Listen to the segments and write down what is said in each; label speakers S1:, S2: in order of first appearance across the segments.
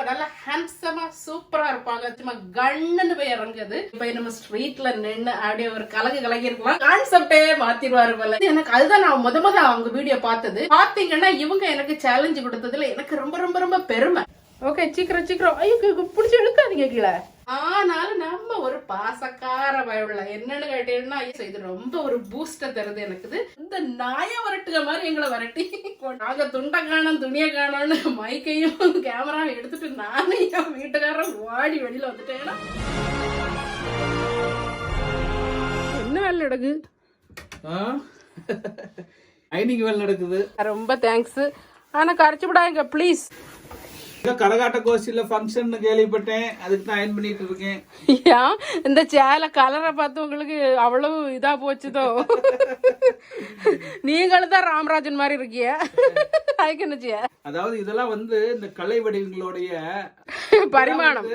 S1: ரொம்ப நல்லா ஹேண்ட்ஸமா சூப்பரா இருப்பாங்க. சும்மா கண்ணுன்னு போய் இறங்குது. இப்ப நம்ம ஸ்ட்ரீட்ல நின்னு அப்படியே ஒரு கலகு கலகி இருக்கலாம். கான்செப்டே மாத்திடுவாரு போல. எனக்கு அதுதான் நான் முத முத அவங்க வீடியோ பார்த்தது. பாத்தீங்கன்னா இவங்க எனக்கு சேலஞ்சு கொடுத்ததுல எனக்கு ரொம்ப ரொம்ப ரொம்ப பெருமை. ஓகே சீக்கிரம் சீக்கிரம். ஐயோ பிடிச்சி இழுக்காதீங்க கீழே. ஆனாலும் நம்ம ஒரு பாசக்கார பயவுள்ள என்னன்னு கேட்டீங்கன்னா ஐயோ, இது ரொம்ப ஒரு பூஸ்ட தருது எனக்கு. இந்த நாய வரட்டுக மாதிரி எங்களை வரட்டி நாங்க துண்டை காணோம் துணியை காணோம்னு மைக்கையும் கேமராவும் எடுத்துட்டு நானும் என் வீட்டுக்காரன் வாடி வெளியில வந்துட்டேன்னா என்ன வேலை நடக்கு
S2: ஐனிங் வேலை நடக்குது.
S1: ரொம்ப தேங்க்ஸ் ஆனா கரைச்சு விடாங்க ப்ளீஸ்
S2: கரகாட்ட கோஷ்டியில ஃபங்க்ஷன் கேள்விப்பட்டேன். அதுக்கு தான் அயன் பண்ணிட்டு இருக்கேன்.
S1: ஏன் இந்த சேலை கலரை பார்த்து உங்களுக்கு அவ்வளவு இதா போச்சுதோ? நீங்களும் தான் ராமராஜன் மாதிரி இருக்கிய.
S2: அதாவது இதெல்லாம் வந்து இந்த கலை வடிவங்களுடைய
S1: பரிமாணம்?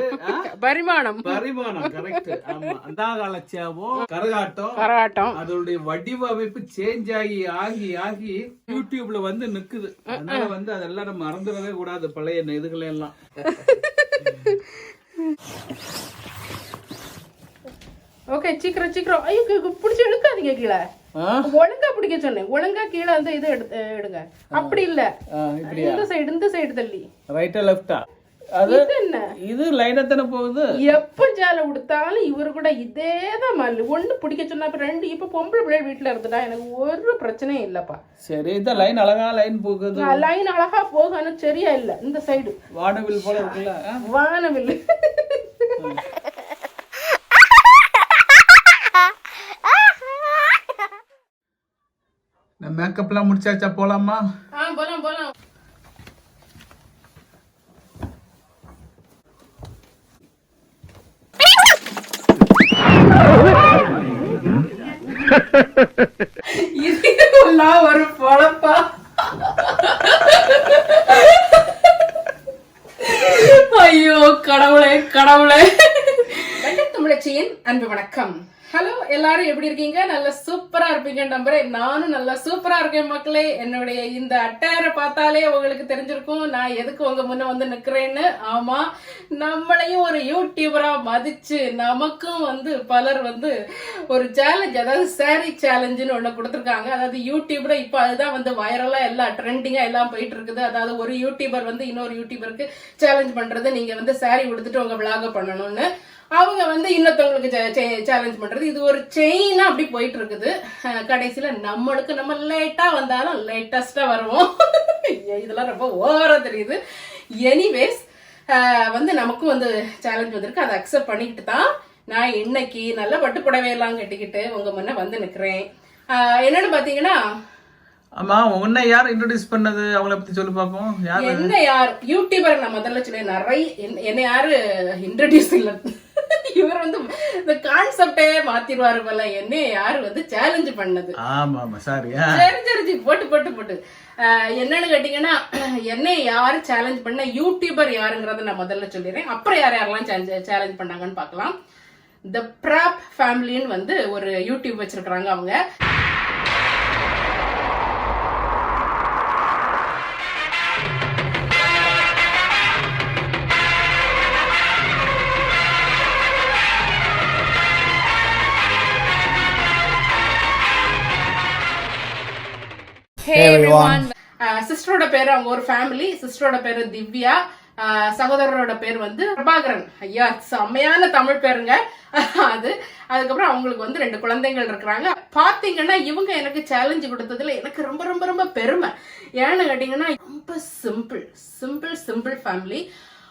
S1: பரிமாணம்.
S2: பரிமாணம் கரெக்ட் ஆமா. அந்த காலச்சியாவும் கரகாட்டம்
S1: கரகாட்டம்.
S2: அதோடைய வடிவமைப்பு சேஞ்ச் ஆகி ஆகி ஆகி யூடியூப்ல வந்து நிக்குது. அதனால வந்து அதெல்லாம் நம்ம மறந்துடவே கூடாது பழைய இதுகளை எல்லாம்.
S1: ஓகே சீக்கிரம் சீக்கிரம். ஐயோ பிடிச்சி இழுக்காதீங்க கீழே? ஒழுங்கா பிடிக்க சொன்னேன். ஒழுங்கா கீழே வந்து இது எடுத்து எடுங்க. அப்படி இல்ல. இந்த சைடு இந்த சைடு தள்ளி.
S2: ரைட்டா லெஃப்டா அது
S1: என்ன?
S2: இது லைனா தானே போகுது?
S1: எப்ப ஜால கொடுத்தாலும் இவரு கூட இதே தான் மல்லு. ஒண்ணு பிடிக்க சொன்னா அப்ப ரெண்டு. இப்ப பொம்பளை பிள்ளை வீட்டுல இருந்துட்டா எனக்கு ஒரு பிரச்சனையும் இல்லப்பா.
S2: சரி இந்த லைன் அழகா லைன் போகுது.
S1: லைன் அழகா போகும் சரியா இல்ல. இந்த சைடு
S2: வானவில் போல இருக்குல்ல?
S1: வானவில்
S2: நான் மேக்கப்லாம் முடிச்சாச்சா போலாமா
S1: ஆ போலாம் போலாம் இதுலாம் ஒரு பொழப்பா ஐயோ கடவுளே கடவுளே தமிழச்சியின் அன்பு வணக்கம் ஹலோ எல்லாரும் எப்படி இருக்கீங்க? நல்லா சூப்பரா இருப்பீங்க நம்புறேன். நானும் நல்லா சூப்பரா இருக்கேன் மக்களே. என்னுடைய இந்த அட்டையரை பார்த்தாலே உங்களுக்கு தெரிஞ்சிருக்கும். நான் எதுக்கு உங்க முன்ன வந்து நிக்கிறேன்னு? ஆமா நம்மளையும் ஒரு யூடியூபரா மதிச்சு நமக்கும் வந்து பலர் வந்து ஒரு சேலஞ்ச் அதாவது சாரி சேலஞ்சுன்னு ஒண்ணு கொடுத்துருக்காங்க. அதாவது யூடியூப்ல இப்போ அதுதான் வந்து வைரலா எல்லாம் ட்ரெண்டிங்கா எல்லாம் போயிட்டு இருக்குது அதாவது ஒரு யூடியூபர் வந்து இன்னொரு யூடியூபருக்கு சேலஞ்ச் பண்றது நீங்க வந்து சாரி உடுத்துட்டு உங்க விளாக பண்ணணும்னு. அவங்க வந்து இன்னொருத்தவங்களுக்கு சேலஞ்ச் பண்றது. இது ஒரு செயினா அப்படி போயிட்டு இருக்குது கடைசியில நம்மளுக்கு நம்ம லேட்டா வந்தாலும் லேட்டஸ்டா வருவோம். இதெல்லாம் ரொம்ப ஓவரா தெரியுது. எனிவேஸ் வந்து நமக்கும் வந்து சேலஞ்ச் வந்திருக்கு. அதை அக்செப்ட் பண்ணிக்கிட்டு தான் நான் இன்னைக்கு நல்ல பட்டு புடவையெல்லாம் கட்டிக்கிட்டு உங்க முன்ன வந்து நிக்கிறேன். அஹ் என்னன்னு பாத்தீங்கன்னா
S2: ஆமா உன்னை யார் இன்ட்ரோடியூஸ் பண்ணது? அவங்கள பத்தி சொல்லி பார்ப்போம் யார்?
S1: என்ன யார்? யூடியூபர் நான் முதல்ல சொன்னேன் நிறைய என்னை யாரு இன்ட்ரடியூஸ் இல்ல? இவர் வந்து இந்த கான்செப்டே மாத்திடுவாரு போல. என்னை யாரு வந்து சேலஞ்ச் பண்ணது.
S2: ஆமா ஆமா சாரி
S1: சரி, போட்டு போட்டு போட்டு. என்னன்னு கேட்டீங்கன்னா என்னை யாரு சேலஞ்ச் பண்ண யூடியூபர் யாருங்கிறத நான் முதல்ல சொல்லிடுறேன். அப்புறம் யார் யாரெல்லாம் சேலஞ்ச் பண்ணாங்கன்னு பார்க்கலாம். த ப்ராப் ஃபேமிலின்னு வந்து ஒரு யூடியூப் வச்சிருக்கிறாங்க அவங்க. சிஸ்டரோட பேரு அவங்க ஒரு ஃபேமிலி சிஸ்டரோட பேரு திவ்யா. சகோதரரோட பேர் வந்து பிரபாகரன். ஐயா செம்மையான தமிழ் பேருங்க. அது. அதுக்கப்புறம் அவங்களுக்கு வந்து ரெண்டு குழந்தைகள் இருக்கிறாங்க. பாத்தீங்கன்னா இவங்க எனக்கு சேலஞ்சு கொடுத்ததுல எனக்கு ரொம்ப ரொம்ப ரொம்ப பெருமை. ஏன்னு கேட்டீங்கன்னா ரொம்ப சிம்பிள் சிம்பிள் சிம்பிள் ஃபேமிலி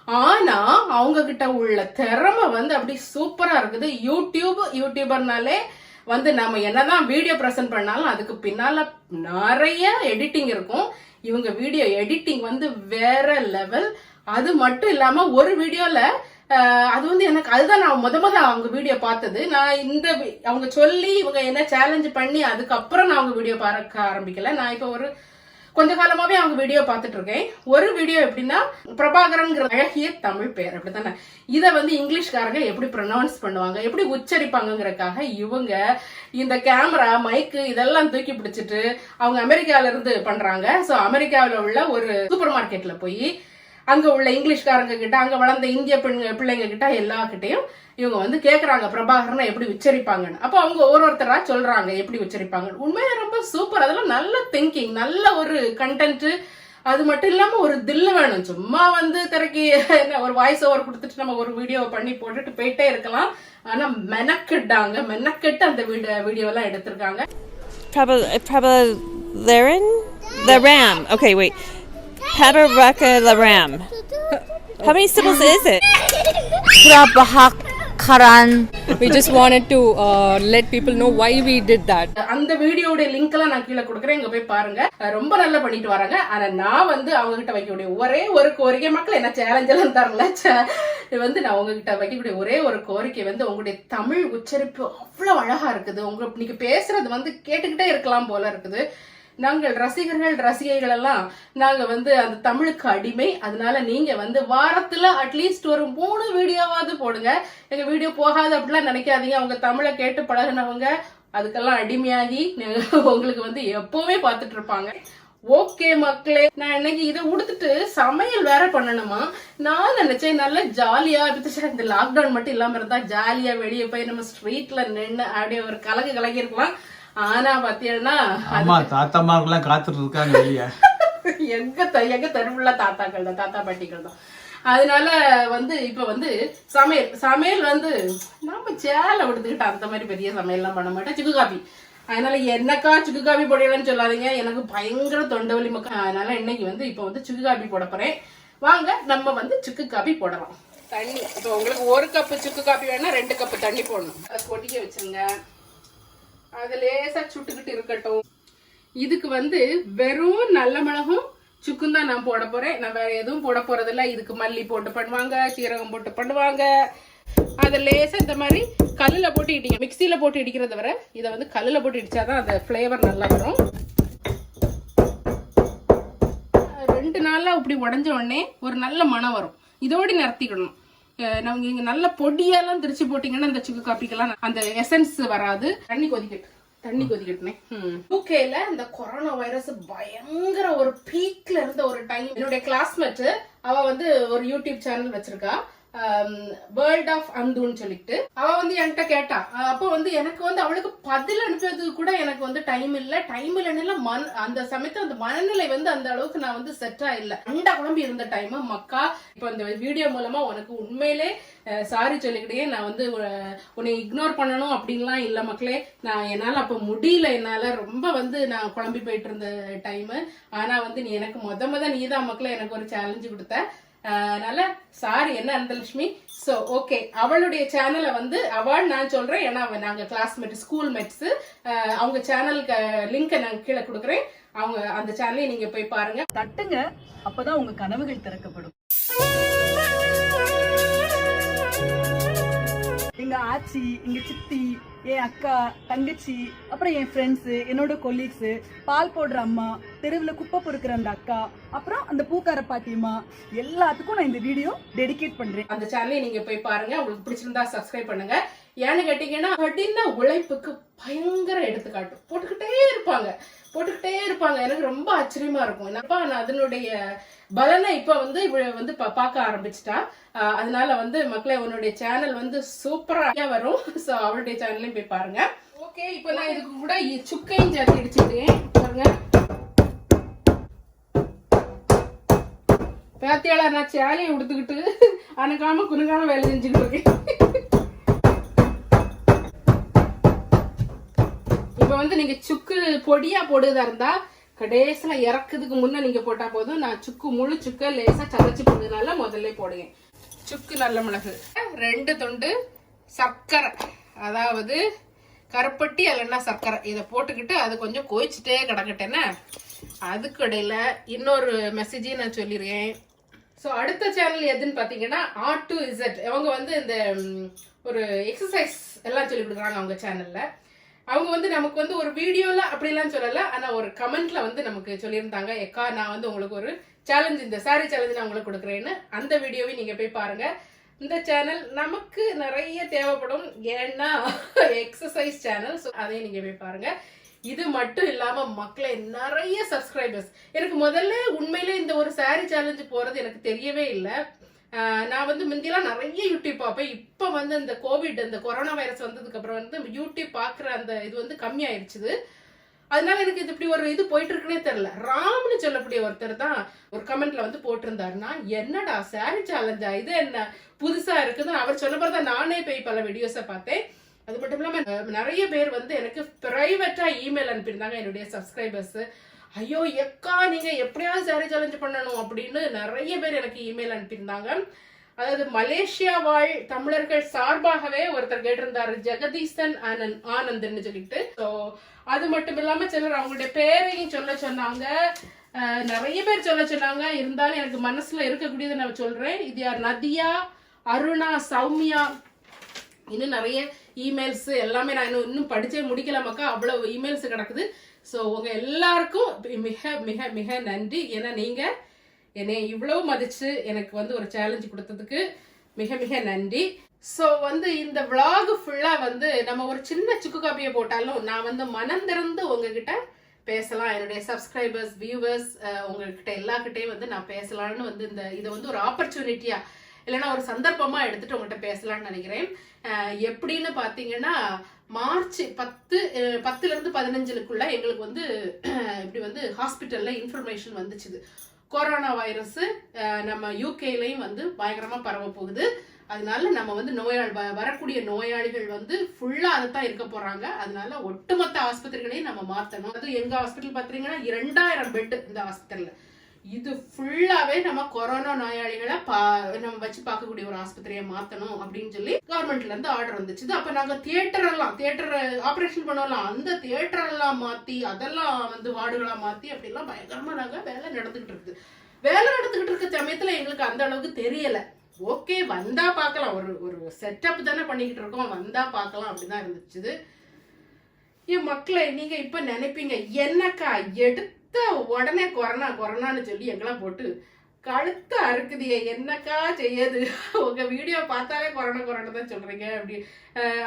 S1: ஆனா அவங்க கிட்ட உள்ள திறமை வந்து அப்படி சூப்பரா இருக்குது. யூடியூப் யூடியூபர்னாலே வந்து நம்ம என்னதான் வீடியோ ப்ரெசென்ட் பண்ணாலும் அதுக்கு பின்னால நிறைய எடிட்டிங் இருக்கும். இவங்க வீடியோ எடிட்டிங் வந்து வேற லெவல் அது மட்டும் இல்லாம ஒரு வீடியோல அது வந்து எனக்கு அதுதான் நான் முத முத அவங்க வீடியோ பார்த்தது. நான் இந்த அவங்க சொல்லி இவங்க என்ன சேலஞ்ச் பண்ணி அதுக்கப்புறம் நான் அவங்க வீடியோ பார்க்க ஆரம்பிக்கல. நான் இப்போ ஒரு கொஞ்ச காலமாவே அவங்க வீடியோ பார்த்துட்டு இருக்கேன் ஒரு வீடியோ எப்படின்னா பிரபாகரன்ங்கிற அழகிய தமிழ் பேர் அப்படித்தானே? இதை வந்து இங்கிலீஷ்காரங்க எப்படி ப்ரொனவுன்ஸ் பண்ணுவாங்க எப்படி உச்சரிப்பாங்கிறக்காக இவங்க இந்த கேமரா மைக்கு இதெல்லாம் தூக்கி பிடிச்சிட்டு அவங்க அமெரிக்கால இருந்து பண்றாங்க. ஸோ அமெரிக்காவில் உள்ள ஒரு சூப்பர் மார்க்கெட்ல போய் அங்க உள்ள இங்கிலீஷ்காரங்க கிட்ட அங்க வளர்ந்த இந்திய பெண் பிள்ளைங்க கிட்ட எல்லா கிட்டையும் இவங்க வந்து கேக்குறாங்க பிரபாகரனை எப்படி உச்சரிப்பாங்கன்னு அப்போ அவங்க ஒரு ஒருத்தரா சொல்றாங்க எப்படி உச்சரிப்பாங்க உண்மையா ரொம்ப சூப்பர் அதெல்லாம் நல்ல திங்கிங் நல்ல ஒரு கண்டென்ட் அது மட்டும் இல்லாம ஒரு தில்லு வேணும் சும்மா வந்து திரைக்கு என்ன ஒரு வாய்ஸ் ஓவர் கொடுத்துட்டு நம்ம ஒரு வீடியோ பண்ணி போட்டுட்டு போயிட்டே இருக்கலாம் ஆனா மெனக்கெட்டாங்க மெனக்கெட்டு அந்த வீடியோ வீடியோ எல்லாம் எடுத்திருக்காங்க
S3: Prabha, Prabhalaran? The Ram. Okay, wait. Padaraka the Ram. How many syllables is it?
S4: Prabhakaran.
S5: we just wanted to uh, let people know why we did that.
S1: அந்த வீடியோட லிங்க் எல்லாம் நான் கீழே கொடுக்குறேன். இங்க போய் பாருங்க. ரொம்ப நல்லா பண்ணிட்டு வராங்க. ஆனா நான் வந்து அவங்க கிட்ட வைக்கக்கூடிய ஒரே ஒரு கோரிக்கை மக்கள் என்ன சேலஞ்ச் எல்லாம் தரல. வந்து நான் உங்ககிட்ட வைக்கக்கூடிய ஒரே ஒரு கோரிக்கை வந்து உங்களுடைய தமிழ் உச்சரிப்பு அவ்வளவு அழகா இருக்குது. உங்க நீங்க பேசுறது வந்து கேட்டுக்கிட்டே இருக்கலாம் போல இருக்குது. நாங்கள் ரசிகர்கள் ரசிகைகள் எல்லாம் நாங்க வந்து அந்த தமிழுக்கு அடிமை. அதனால நீங்க வந்து வாரத்துல அட்லீஸ்ட் ஒரு மூணு வீடியோவாவது போடுங்க. எங்க வீடியோ போகாது அப்படிலாம் நினைக்காதீங்க. அவங்க தமிழை கேட்டு பழகுனவங்க அதுக்கெல்லாம் அடிமையாகி உங்களுக்கு வந்து எப்பவுமே பார்த்துட்டு இருப்பாங்க. ஓகே மக்களே நான் இன்னைக்கு இதை உடுத்துட்டு சமையல் வேற பண்ணணுமா? நான் நினைச்சேன் நல்லா ஜாலியா இந்த லாக்டவுன் மட்டும் இல்லாம இருந்தா ஜாலியா வெளியே போய் நம்ம ஸ்ட்ரீட்ல நின்னு அப்படியே ஒரு கலக்கு கலக்கி இருக்கலாம் ஆனா பாத்தீங்கன்னா
S2: அம்மா தாத்தாமார்கள்லாம் காத்துட்டு இருக்காங்க வெளியே.
S1: எங்க எங்க தெருவுள்ள தாத்தாக்கள் தான் தாத்தா பாட்டிகள் தான் அதனால வந்து இப்ப வந்து சமையல் சமையல் வந்து நம்ம சேலை விடுத்துக்கிட்டு அந்த மாதிரி பெரிய சமையல்லாம் பண்ண மாட்டேன் சுக்கு காபி. அதனால என்னக்கா சுக்கு காபி போடலன்னு சொல்லாதீங்க. எனக்கு பயங்கர தொண்டை வலி மக்கா அதனால இன்னைக்கு வந்து இப்போ வந்து சுக்கு காபி போட போறேன். வாங்க நம்ம வந்து சுக்கு காபி போடலாம். தண்ணி இப்போ உங்களுக்கு ஒரு கப்பு சுக்கு காபி வேணா ரெண்டு கப்பு தண்ணி போடணும். அதை கொதிக்க வச்சிருங்க. அது லேசா சுட்டுக்கிட்டு இருக்கட்டும். இதுக்கு வந்து வெறும் நல்ல மிளகும் சுக்கும் தான் நான் போட போறேன். நான் வேற எதுவும் போட போறதில்ல. இதுக்கு மல்லி போட்டு பண்ணுவாங்க சீரகம் போட்டு பண்ணுவாங்க. அதை லேசா இந்த மாதிரி கல்லுல போட்டு இடிங்க. மிக்சியில போட்டு இடிக்கிறத விட இதை வந்து கல்லுல போட்டு இடிச்சாதான் அந்த ஃப்ளேவர் நல்லா வரும். ரெண்டு நாளாக இப்படி உடஞ்ச உடனே ஒரு நல்ல மணம் வரும். இதோடு நிறுத்திக்கணும். நம்ம இங்க நல்ல பொடியெல்லாம் திரிச்சு போட்டீங்கன்னா அந்த சுக்கு காப்பிக்கெல்லாம் அந்த எசன்ஸ் வராது. தண்ணி கொதிக்கட்டு தண்ணி கொதிக்கட்டுனே யூகேல இந்த கொரோனா வைரஸ் பயங்கர ஒரு பீக்ல இருந்த ஒரு டைம் என்னுடைய கிளாஸ்மேட் அவ வந்து ஒரு யூடியூப் சேனல் வச்சிருக்கா. Um, வேர்ல்ட் ஆஃப் அந்துன்னு சொல்லிட்டு அவ வந்து என்கிட்ட கேட்டா அப்போ வந்து எனக்கு வந்து அவளுக்கு பதில் அனுப்புறதுக்கு கூட எனக்கு வந்து டைம் இல்ல. டைம் இல்லைன்னு மன அந்த சமயத்துல அந்த மனநிலை வந்து அந்த அளவுக்கு நான் வந்து செட்டா இல்ல. அண்டா குழம்பி இருந்த டைம் மக்கா இப்போ இந்த வீடியோ மூலமா உனக்கு உண்மையிலே சாரி சொல்லிக்கிட்டே நான் வந்து உன்னை இக்னோர் பண்ணணும் அப்படின்லாம் இல்ல மக்களே. நான் என்னால அப்ப முடியல என்னால. ரொம்ப வந்து நான் குழம்பி போயிட்டு இருந்த டைம் ஆனா வந்து நீ எனக்கு மொத முத நீதான் மக்களே எனக்கு ஒரு சேலஞ்சு கொடுத்த. அதனால சாரி என்ன அந்தலட்சுமி ஸோ ஓகே அவளுடைய சேனலை வந்து அவள் நான் சொல்கிறேன் ஏன்னா நாங்கள் கிளாஸ்மேட் ஸ்கூல் மேட்ஸ் அவங்க சேனலுக்கு லிங்கை நான் கீழே கொடுக்குறேன். அவங்க அந்த சேனலையும் நீங்கள் போய் பாருங்கள்
S4: தட்டுங்க அப்போதான் உங்கள் கனவுகள் திறக்கப்படும். எங்க ஆச்சி எங்க சித்தி என் அக்கா தங்கச்சி அப்புறம் என் ஃப்ரெண்ட்ஸு என்னோட கொலீக்ஸு பால் போடுற அம்மா தெருவில் குப்பை பொறுக்கிற அந்த அக்கா அப்புறம் அந்த பூக்கார பாட்டியம்மா எல்லாத்துக்கும் நான் இந்த வீடியோ டெடிகேட் பண்றேன்.
S1: அந்த சேனலை நீங்க போய் பாருங்க. உங்களுக்கு பிடிச்சிருந்தா சப்ஸ்கிரைப் பண்ணுங்க. ஏன்னு கேட்டீங்கன்னா கடின உழைப்புக்கு பயங்கர எடுத்துக்காட்டு. போட்டுக்கிட்டே இருப்பாங்க. போட்டுக்கிட்டே இருப்பாங்க. எனக்கு ரொம்ப ஆச்சரியமா இருக்கும். என்னப்பா நான் அதனுடைய பலனை இப்ப வந்து இவ வந்து பா- பார்க்க ஆரம்பிச்சிட்டா. அதனால வந்து மக்களே உன்னுடைய சேனல் வந்து சூப்பரா வரும். ஸோ அவளுடைய சேனல்லையும் போய் பாருங்க. ஓகே இப்போ நான் இதுக்கு கூட சுக்கையும் சேர்த்து இடிச்சுட்டேன் பாருங்க. பேத்தியாளா நான் சேலையை உடுத்துக்கிட்டு அனக்காம குனுக்காம வேலை செஞ்சுக்கிட்டு இருக்கேன் இப்ப வந்து நீங்க சுக்கு பொடியா போடுறதா இருந்தா கடைசியில இறக்குறதுக்கு முன்னே நீங்க போட்டா போதும். நான் சுக்கு முழு சுக்க லேசா சதைச்சு போடுறதுனால முதல்ல போடுவேன். சுக்கு நல்ல மிளகு. ரெண்டு துண்டு சர்க்கரை. அதாவது கருப்பட்டி இல்லைன்னா சர்க்கரை. இதை போட்டுக்கிட்டு அது கொஞ்சம் கொதிச்சுட்டே கிடக்கட்டேன்னா அதுக்கு இடையில இன்னொரு மெசேஜையும் நான் சொல்லிடுறேன். ஸோ அடுத்த சேனல் எதுன்னு பார்த்தீங்கன்னா ஆர் டு இசட் அவங்க வந்து இந்த ஒரு எக்ஸசைஸ் எல்லாம் சொல்லி கொடுக்குறாங்க அவங்க சேனலில் அவங்க வந்து நமக்கு வந்து ஒரு வீடியோல அப்படிலாம் சொல்லல. ஆனா ஒரு கமெண்ட்ல வந்து நமக்கு சொல்லியிருந்தாங்க எக்கா நான் வந்து உங்களுக்கு ஒரு சேலஞ்ச் இந்த சாரி சேலஞ்ச் நான் உங்களுக்கு கொடுக்குறேன்னு. அந்த வீடியோவை நீங்க போய் பாருங்க. இந்த சேனல் நமக்கு நிறைய தேவைப்படும். ஏன்னா எக்ஸசைஸ் சேனல் ஸோ அதையும் நீங்க போய் பாருங்க. இது மட்டும் இல்லாம மக்களை நிறைய சப்ஸ்கிரைபர்ஸ் எனக்கு முதல்ல உண்மையிலே இந்த ஒரு சாரி சேலஞ்சு போறது எனக்கு தெரியவே இல்லை. நான் வந்து முந்தியெல்லாம் நிறைய யூடியூப் பார்ப்பேன். இப்போ வந்து இந்த கோவிட் இந்த கொரோனா வைரஸ் வந்ததுக்கு அப்புறம் வந்து யூடியூப் பார்க்குற அந்த இது வந்து கம்மியாயிருச்சுது. அதனால எனக்கு இது இப்படி ஒரு இது போயிட்டு இருக்குன்னே தெரியல. ராம்னு சொல்லக்கூடிய ஒருத்தர் தான் ஒரு கமெண்ட்ல வந்து போட்டிருந்தாருன்னா என்னடா சாரி சேலஞ்சா இது என்ன? புதுசா இருக்குதுன்னு அவர் சொன்ன தான் நானே போய் பல வீடியோஸை பார்த்தேன். அது மட்டும் இல்லாமல் நிறைய பேர் வந்து எனக்கு பிரைவேட்டா இமெயில் அனுப்பியிருந்தாங்க என்னுடைய சப்ஸ்கிரைபர்ஸ் ஐயோ எக்கா நீங்க எப்படியாவது சாரி சேலஞ்ச் பண்ணணும் அப்படின்னு நிறைய பேர் எனக்கு இமெயில் அனுப்பியிருந்தாங்க. அதாவது மலேசியா வாழ் தமிழர்கள் சார்பாகவே ஒருத்தர் கேட்டிருந்தாரு ஜெகதீசன் ஆனந்த் ஆனந்த்னு சொல்லிட்டு. ஸோ அது மட்டும் இல்லாம சிலர் அவங்களுடைய பேரையும் சொல்ல சொன்னாங்க. நிறைய பேர் சொல்ல சொன்னாங்க. இருந்தாலும் எனக்கு மனசுல இருக்கக்கூடியதை நான் சொல்றேன். இது யார்? நதியா அருணா சௌமியா? இன்னும் நிறைய இமெயில்ஸ் எல்லாமே நான் இன்னும் இன்னும் படிச்சே முடிக்கல மக்கா. அவ்வளவு இமெயில்ஸ் கிடக்குது. ஸோ உங்கள் எல்லாருக்கும் மிக மிக மிக நன்றி. ஏன்னா நீங்கள் என்னை இவ்வளவு மதித்து எனக்கு வந்து ஒரு சேலஞ்சு கொடுத்ததுக்கு மிக மிக நன்றி. ஸோ வந்து இந்த vlog ஃபுல்லாக வந்து நம்ம ஒரு சின்ன சுக்கு காப்பியை போட்டாலும் நான் வந்து மனம் திறந்து உங்ககிட்ட பேசலாம். என்னுடைய சப்ஸ்கிரைபர்ஸ் வியூவர்ஸ் உங்ககிட்ட எல்லாக்கிட்டையும் வந்து நான் பேசலாம்னு வந்து இந்த இதை வந்து ஒரு ஆப்பர்ச்சுனிட்டியா இல்லைன்னா ஒரு சந்தர்ப்பமாக எடுத்துட்டு உங்கள்கிட்ட பேசலாம்னு நினைக்கிறேன். எப்படின்னு பார்த்தீங்கன்னா மார்ச் பத்து பத்துலேருந்து பத்துல இருந்து பதினஞ்சுக்குள்ள எங்களுக்கு வந்து இப்படி வந்து ஹாஸ்பிட்டல்ல இன்ஃபர்மேஷன் வந்துச்சுது. கொரோனா வைரஸ் நம்ம யூகேலையும் வந்து பயங்கரமா பரவ போகுது. அதனால நம்ம வந்து நோயாளி வ- வரக்கூடிய நோயாளிகள் வந்து ஃபுல்லா அதைத்தான் இருக்க போறாங்க. அதனால ஒட்டுமொத்த ஆஸ்பத்திரிகளையும் நம்ம மாத்தணும். அது எங்க ஹாஸ்பிட்டல் பாத்தீங்கன்னா இரண்டாயிரம் பெட் இந்த ஹாஸ்பிட்டல்ல இது ஃபுல்லாவே நம்ம கொரோனா நோயாளிகளை பா நம்ம வச்சு பார்க்கக்கூடிய ஒரு ஆஸ்பத்திரியை மாத்தணும் அப்படின்னு சொல்லி கவர்மெண்ட்ல இருந்து ஆர்டர் வந்துச்சு. அப்ப நாங்க தியேட்டர் எல்லாம் தியேட்டர் ஆபரேஷன் பண்ணலாம் அந்த தியேட்டர் எல்லாம் மாத்தி அதெல்லாம் வந்து வார்டுகளா மாத்தி அப்படிலாம் பயங்கரமா நாங்க வேலை நடந்துகிட்டு இருக்குது. வேலை நடந்துகிட்டு இருக்க சமயத்துல எங்களுக்கு அந்த அளவுக்கு தெரியல. ஓகே வந்தா பார்க்கலாம். ஒரு ஒரு செட்டப் தானே பண்ணிக்கிட்டு இருக்கோம். வந்தா பார்க்கலாம் அப்படிதான் இருந்துச்சு. என் மக்களை நீங்க இப்ப நினைப்பீங்க என்னக்கா எடுத்து உடனே கொரோனா கொரோனான்னு சொல்லி எங்கெல்லாம் போட்டு கழுத்து அறுக்குதியே என்னக்கா செய்யாது உங்க வீடியோ பார்த்தாலே கொரோனா கொரோனா தான் சொல்றீங்க. அப்படி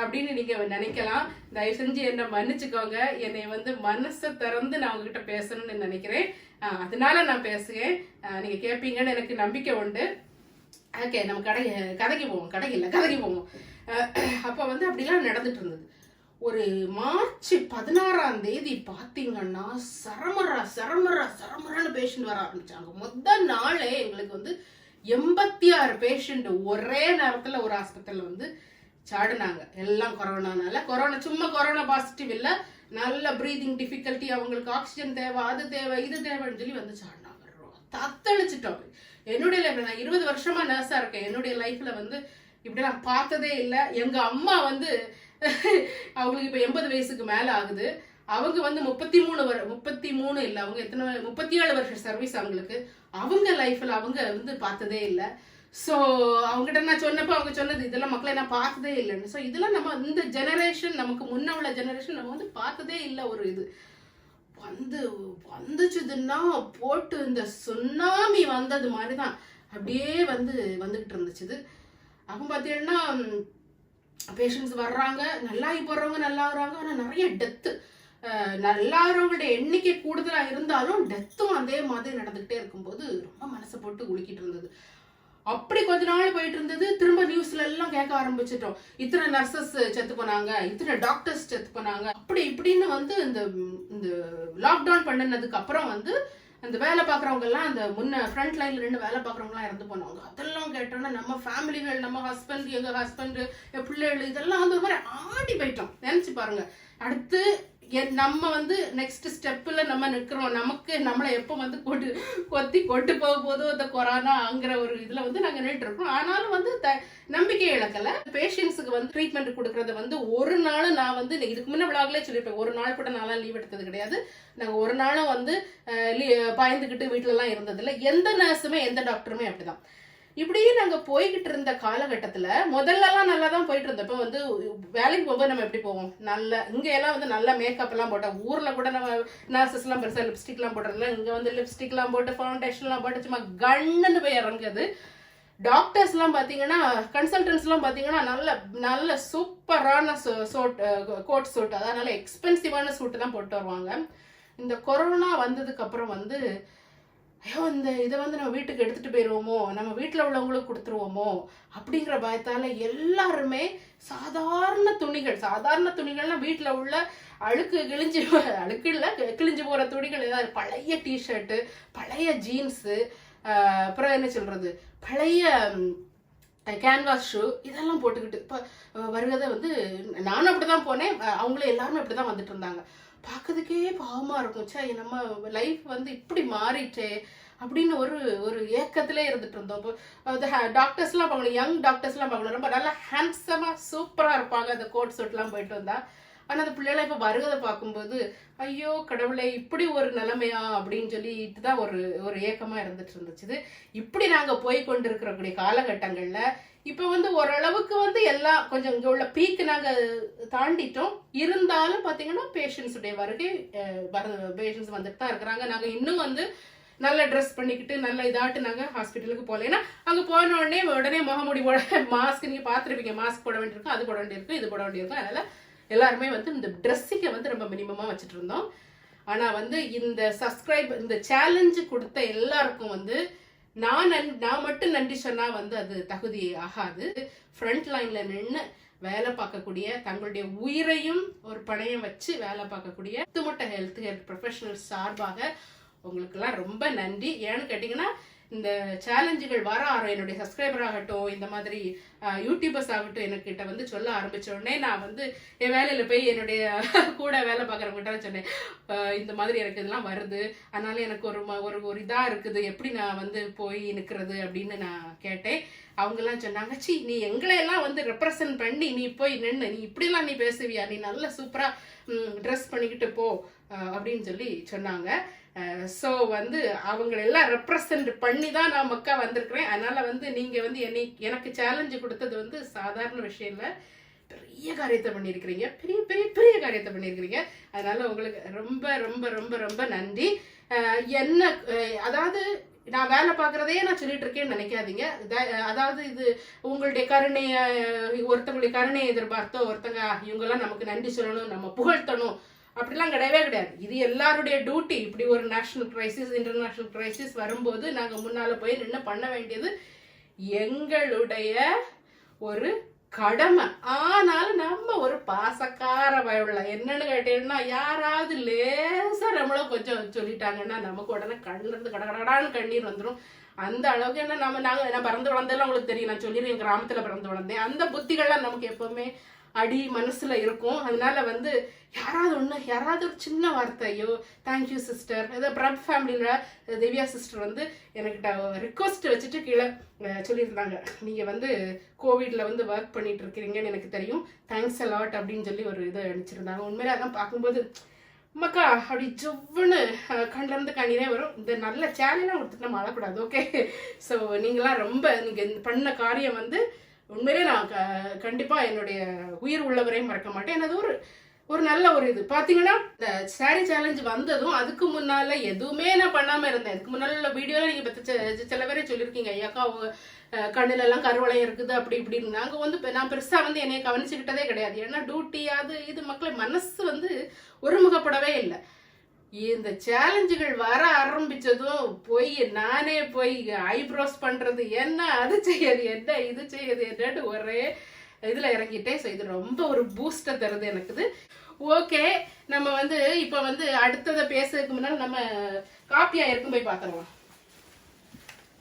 S1: அப்படின்னு நீங்க நினைக்கலாம். தயவு செஞ்சு என்னை மன்னிச்சுக்கோங்க. என்னை வந்து மனசை திறந்து நான் உங்ககிட்ட பேசணும்னு நினைக்கிறேன். அதனால நான் பேசுகிறேன் நீங்கள் நீங்க கேட்பீங்கன்னு எனக்கு நம்பிக்கை உண்டு. ஓகே நம்ம கடை கதைக்கு போவோம். கடைக்கு இல்லை கதைக்கு போவோம். அப்போ வந்து அப்படிலாம் நடந்துட்டு இருந்தது. ஒரு மார்ச் பதினாறாம் தேதி பார்த்தீங்கன்னா சரமரா சரமரா சரமரான்னு பேஷண்ட் வர ஆரம்பிச்சாங்க. மொத்த நாளே எங்களுக்கு வந்து எண்பத்தி ஆறு பேஷண்ட் ஒரே நேரத்தில் ஒரு ஆஸ்பத்திரியில வந்து சாடினாங்க. எல்லாம் கொரோனானால. கொரோனா சும்மா கொரோனா பாசிட்டிவ் இல்லை. நல்ல ப்ரீதிங் டிஃபிகல்ட்டி அவங்களுக்கு ஆக்சிஜன் தேவை அது தேவை இது தேவைன்னு சொல்லி வந்து சாடினாங்க. தத்தளிச்சிட்டோம். என்னுடைய லைஃப்ல நான் இருபது வருஷமா நர்ஸா இருக்கேன். என்னுடைய லைஃப்ல வந்து இப்படி நான் பார்த்ததே இல்லை. எங்க அம்மா வந்து அவங்களுக்கு இப்போ எண்பது வயசுக்கு மேலே ஆகுது. அவங்க வந்து முப்பத்தி மூணு வர முப்பத்தி மூணு இல்லை அவங்க எத்தனை முப்பத்தி ஏழு வருஷம் சர்வீஸ் அவங்களுக்கு. அவங்க லைஃப்பில் அவங்க வந்து பார்த்ததே இல்லை. ஸோ அவங்ககிட்ட நான் சொன்னப்போ அவங்க சொன்னது இதெல்லாம் மக்களை நான் பார்த்ததே இல்லைன்னு. ஸோ இதெல்லாம் நம்ம இந்த ஜெனரேஷன் நமக்கு முன்ன உள்ள ஜெனரேஷன் நம்ம வந்து பார்த்ததே இல்லை ஒரு இது. வந்து வந்துச்சுதுன்னா போட்டு இந்த சுனாமி வந்தது மாதிரி தான் அப்படியே வந்து வந்துகிட்டு இருந்துச்சுது. அப்போ பார்த்தீங்கன்னா பேஷண்ட்ஸ் வர்றாங்க நல்லாகி போடுறவங்க நல்லா வர்றாங்க ஆனால் நிறைய டெத்து நல்லாகிறவங்களுடைய எண்ணிக்கை கூடுதலாக இருந்தாலும் டெத்தும் அதே மாதிரி நடந்துக்கிட்டே இருக்கும்போது ரொம்ப மனசை போட்டு உலுக்கிட்டு இருந்தது. அப்படி கொஞ்ச நாள் போயிட்டு இருந்தது. திரும்ப நியூஸ்ல எல்லாம் கேட்க ஆரம்பிச்சிட்டோம். இத்தனை நர்சஸ் செத்து போனாங்க இத்தனை டாக்டர்ஸ் செத்து போனாங்க. அப்படி இப்படின்னு வந்து இந்த இந்த லாக்டவுன் பண்ணினதுக்கு அப்புறம் வந்து அந்த வேலை பார்க்குறவங்கெல்லாம் அந்த முன்ன ஃப்ரண்ட் லைனில் நின்று வேலை பார்க்குறவங்களாம் இறந்து போனவங்க. அதெல்லாம் கேட்டோன்னா நம்ம ஃபேமிலிகள் நம்ம ஹஸ்பண்ட் எங்கள் ஹஸ்பண்டு என் பிள்ளைகள் இதெல்லாம் வந்து ஒரு மாதிரி ஆடி போயிட்டோம். நினச்சி பாருங்கள் அடுத்து நம்ம வந்து நெக்ஸ்ட் ஸ்டெப்ல நம்ம நிற்கிறோம். நமக்கு நம்மளை எப்போ வந்து கொட்டு கொத்தி கொட்டு போக போதோ இந்த கொரோனாங்கிற ஒரு இதுல வந்து நாங்க நின்றுட்டு இருக்கோம். ஆனாலும் வந்து த- நம்பிக்கை இழக்கல. பேஷண்ட்ஸுக்கு வந்து ட்ரீட்மெண்ட் கொடுக்கறத வந்து ஒரு நாள் நான் வந்து இதுக்கு முன்னே விளாக்லேயே சொல்லியிருப்பேன். ஒரு நாள் கூட நான்லாம் லீவ் எடுத்தது கிடையாது. நாங்கள் ஒரு நாளும் வந்து பயந்துக்கிட்டு வீட்டிலலாம் இருந்ததில்லை. எந்த நர்ஸுமே எந்த டாக்டருமே அப்படிதான். இப்படியே நாங்கள் போய்கிட்டு இருந்த காலகட்டத்தில் முதல்லலாம் நல்லா தான் போயிட்டு இருந்தப்ப வந்து வேலைக்கு போகும்போது நம்ம எப்படி போவோம்? நல்ல இங்கே எல்லாம் வந்து நல்ல மேக்கப்லாம் போட்டோம் ஊரில் கூட நம்ம நர்சஸ்லாம் பெருசாக லிப்ஸ்டிக்லாம் போட்டுறதுல இங்கே வந்து லிப்ஸ்டிக்லாம் போட்டு ஃபவுண்டேஷன்லாம் போட்டு சும்மா கண்ணுன்னு போய் இறங்குது. டாக்டர்ஸ்லாம் பார்த்தீங்கன்னா கன்சல்டன்ஸ்லாம் பார்த்தீங்கன்னா நல்ல நல்ல சூப்பரான சோட் கோட் சூட் அதாவது நல்ல எக்ஸ்பென்சிவான சூட்டு தான் போட்டு வருவாங்க. இந்த கொரோனா வந்ததுக்கு அப்புறம் வந்து ஐயோ இந்த இதை வந்து நம்ம வீட்டுக்கு எடுத்துட்டு போயிடுவோமோ நம்ம வீட்டில் உள்ளவங்களுக்கு கொடுத்துருவோமோ? அப்படிங்கிற பயத்தால எல்லாருமே சாதாரண துணிகள் சாதாரண துணிகள்னா வீட்டில் உள்ள அழுக்கு கிழிஞ்சு அழுக்கு இல்லை கிழிஞ்சு போகிற துணிகள் ஏதாவது பழைய டிஷர்ட்டு பழைய ஜீன்ஸு அப்புறம் என்ன சொல்கிறது பழைய கேன்வாஸ் ஷூ இதெல்லாம் போட்டுக்கிட்டு இப்போ வருவதை வந்து நானும் அப்படி தான் போனேன். அவங்களே அவங்களும் எல்லாருமே அப்படி தான் வந்துட்டு இருந்தாங்க. பார்க்கறதுக்கே பாவமாக இருக்கும். சே நம்ம லைஃப் வந்து இப்படி மாறிட்டே அப்படின்னு ஒரு ஒரு ஏக்கத்திலே இருந்துட்டு இருந்தோம். இப்போ டாக்டர்ஸ்லாம் பார்க்கணும். யங் டாக்டர்ஸ்லாம் பார்க்கணும். ரொம்ப நல்லா ஹேண்ட்ஸமாக சூப்பராக இருப்பாங்க. அந்த கோட் சூட்லாம் போயிட்டு வந்தா. ஆனால் அந்த பிள்ளைகளை இப்போ வருவதை பார்க்கும்போது ஐயோ கடவுளே இப்படி ஒரு நிலைமையா அப்படின்னு சொல்லிட்டு தான் ஒரு ஒரு ஏக்கமாக இருந்துட்டு இருந்துச்சு. இப்படி நாங்கள் போய் கொண்டு இருக்கிறக்கூடிய காலகட்டங்களில் இப்போ வந்து ஓரளவுக்கு வந்து எல்லாம் கொஞ்சம் இங்கே உள்ள பீக்கு நாங்கள் தாண்டிட்டோம். இருந்தாலும் பார்த்தீங்கன்னா பேஷண்ட்ஸுடைய வருகை பேஷண்ட்ஸ் வந்துட்டு தான் இருக்கிறாங்க. நாங்கள் இன்னும் வந்து நல்ல ட்ரெஸ் பண்ணிக்கிட்டு நல்ல இதாட்டு நாங்கள் ஹாஸ்பிட்டலுக்கு போகல. ஏன்னா அங்கே போன உடனே உடனே முகமுடி போட மாஸ்க் நீங்கள் பார்த்துருப்பீங்க. மாஸ்க் போட வேண்டியிருக்கும் அது போட வேண்டியிருக்கும் இது போட வேண்டியிருக்கும். அதனால் எல்லாருமே வந்து இந்த ட்ரெஸ்ஸிங்கை வந்து ரொம்ப மினிமமாக வச்சுட்டு இருந்தோம். ஆனால் வந்து இந்த சப்ஸ்கிரைப் இந்த சேலஞ்சு கொடுத்த எல்லாருக்கும் வந்து நான் நன் நான் மட்டும் நன்றி சொன்னால் வந்து அது தகுதி ஆகாது. ஃப்ரண்ட் லைனில் நின்று வேலை பார்க்கக்கூடிய தங்களுடைய உயிரையும் ஒரு பணையம் வச்சு வேலை பார்க்கக்கூடிய ஒட்டுமொத்த ஹெல்த் கேர் ப்ரொஃபஷனல் சார்பாக உங்களுக்கெல்லாம் ரொம்ப நன்றி. ஏன்னு கேட்டிங்கன்னா இந்த சேலஞ்சுகள் வர ஆரம் என்னுடைய சப்ஸ்கிரைபர் ஆகட்டும் இந்த மாதிரி யூடியூபர்ஸ் ஆகட்டும் எனக்கிட்ட வந்து சொல்ல ஆரம்பிச்ச உடனே நான் வந்து என் வேலையில போய் என்னுடைய கூட வேலை பார்க்குறவங்கிட்ட சொன்னேன் இந்த மாதிரி எனக்கு இதெல்லாம் வருது. அதனால எனக்கு ஒரு ம- ஒரு ஒரு இதாக இருக்குது. எப்படி நான் வந்து போய் நிற்கிறது அப்படின்னு நான் கேட்டேன். அவங்கெல்லாம் சொன்னாங்க சி நீ எங்களையெல்லாம் வந்து ரெப்ரசன்ட் பண்ணி நீ போய் நின்று நீ இப்படிலாம் நீ பேசுவியா? நீ நல்ல சூப்பராக ட்ரெஸ் பண்ணிக்கிட்டு போ. அப்படின்னு சொல்லி சொன்னாங்க. ஸோ வந்து அவங்களெல்லாம் ரெப்ரசன்ட் பண்ணி தான் நான் மக்கா வந்திருக்கிறேன். அதனால் வந்து நீங்கள் வந்து என்னை எனக்கு சேலஞ்சு கொடுத்தது வந்து சாதாரண விஷயம் இல்லை. பெரிய காரியத்தை பண்ணியிருக்கிறீங்க. பெரிய பெரிய பெரிய காரியத்தை பண்ணியிருக்கிறீங்க. அதனால் உங்களுக்கு ரொம்ப ரொம்ப ரொம்ப ரொம்ப நன்றி. என்ன அதாவது நான் வேலை பார்க்குறதே நான் சொல்லிட்டு இருக்கேன்னு நினைக்காதீங்க. அதாவது இது உங்களுடைய கருணையை ஒருத்தங்களுடைய கருணையை எதிர்பார்த்தோ ஒருத்தங்க இவங்கெல்லாம் நமக்கு நன்றி சொல்லணும் நம்ம புகழ்த்தணும் அப்படிலாம் கிடையவே கிடையாது. இது எல்லாருடைய டியூட்டி இப்படி ஒரு நேஷனல் கிரைசிஸ் இன்டர்நேஷனல் கிரைசிஸ் வரும்போது நாங்கள் முன்னால் போய் நின்று பண்ண வேண்டியது எங்களுடைய ஒரு கடமை. ஆனாலும் நம்ம ஒரு பாசக்கார பயவில்லை என்னன்னு கேட்டீங்கன்னா யாராவது லேசாக நம்மள கொஞ்சம் சொல்லிட்டாங்கன்னா நமக்கு உடனே கண்ணிருந்து கட கடகடான்னு கண்ணீர் வந்துடும் அந்த அளவுக்கு என்ன நம்ம நாங்கள் நான் பிறந்து வளர்ந்ததெல்லாம் உங்களுக்கு தெரியும் நான் சொல்லிடுறேன் கிராமத்தில் பிறந்து வளர்ந்தேன். அந்த புத்திகள்லாம் நமக்கு எப்போவுமே அடி மனசுல இருக்கும். அதனால வந்து யாராவது ஒண்ணு யாராவது ஒரு சின்ன வார்த்தையோ தேங்க்யூ சிஸ்டர் ஏதோ பிரப் ஃபேமிலியில திவ்யா சிஸ்டர் வந்து எனக்கிட்ட ரிக்வஸ்ட் வச்சுட்டு கீழே சொல்லியிருந்தாங்க. நீங்க வந்து கோவிட்ல வந்து ஒர்க் பண்ணிட்டு இருக்கிறீங்கன்னு எனக்கு தெரியும். தேங்க்ஸ் அலாட் அப்படின்னு சொல்லி ஒரு இது அனுப்பிச்சிருந்தாங்க. உண்மையில அதான் பார்க்கும்போது மக்கா அப்படி ஜொவ்வுன்னு அஹ், கண்ணீரே வரும். இந்த நல்ல சேனலாம் கொடுத்துட்டு நம்ம அழக்கூடாது ஓகே ஸோ நீங்களாம் ரொம்ப நீங்க இந்த பண்ண காரியம் வந்து உண்மையிலே நான் க- கண்டிப்பாக என்னுடைய உயிர் உள்ளவரையும் மறக்க மாட்டேன். எனது ஒரு ஒரு நல்ல ஒரு இது. பார்த்தீங்கன்னா இந்த சாரி சேலஞ்ச் வந்ததும் அதுக்கு முன்னால் எதுவுமே நான் பண்ணாமல் இருந்தேன். இதுக்கு முன்னால் உள்ள நீங்கள் பற்றி பத்தி சில- பேரே சொல்லியிருக்கீங்க ஐயாக்கா அவங்க கருவளையம் இருக்குது அப்படி இப்படின்னு. நாங்கள் வந்து நான் பெருசாக வந்து என்னைய கவனிச்சுக்கிட்டதே கிடையாது. ஏன்னா டியூட்டி அது இது மக்களை மனசு வந்து ஒருமுகப்படவே இல்லை. இந்த சேலஞ்சுகள் வர ஆரம்பிச்சதும் போய் நானே போய் ஐப்ரோஸ் பண்றது என்ன அது செய்யது என்ன இது செய்யது என்னன்னு ஒரே இதுல இறங்கிட்டேன். ஸோ இது ரொம்ப ஒரு பூஸ்டை தருது எனக்குது ஓகே நம்ம வந்து இப்போ வந்து அடுத்ததை பேசுறதுக்கு முன்னால் நம்ம காப்பியாக இருக்கும் போய் பார்த்துடலாம்.